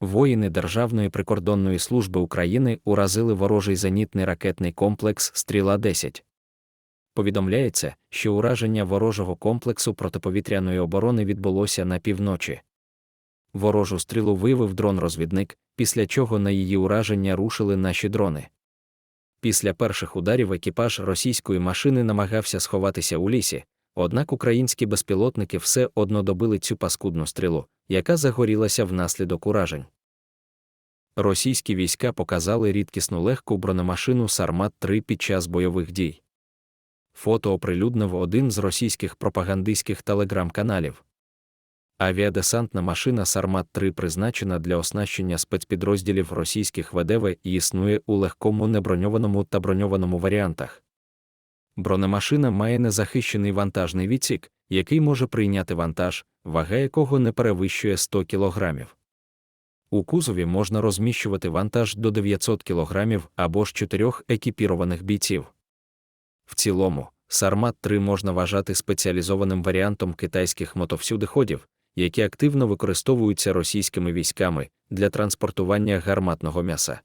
Воїни Державної прикордонної служби України уразили ворожий зенітний ракетний комплекс Стріла 10 Повідомляється, що ураження ворожого комплексу протиповітряної оборони відбулося на півночі. Ворожу стрілу виявив дрон-розвідник, після чого на її ураження рушили наші дрони. Після перших ударів екіпаж російської машини намагався сховатися у лісі, однак українські безпілотники все одно добили цю паскудну стрілу, яка загорілася внаслідок уражень. Російські війська показали рідкісну легку бронемашину Сармат-3 під час бойових дій. Фото оприлюднив один з російських пропагандистських телеграм-каналів. Авіадесантна машина Сармат-3 призначена для оснащення спецпідрозділів російських ВДВ і існує у легкому неброньованому та броньованому варіантах. Бронемашина має незахищений вантажний відсік, який може прийняти вантаж, вага якого не перевищує 100 кг. У кузові можна розміщувати вантаж до 900 кг або ж чотирьох екіпірованих бійців. В цілому, Сармат 3 можна вважати спеціалізованим варіантом китайських мотовсюдиходів, які активно використовуються російськими військами для транспортування гарматного м'яса.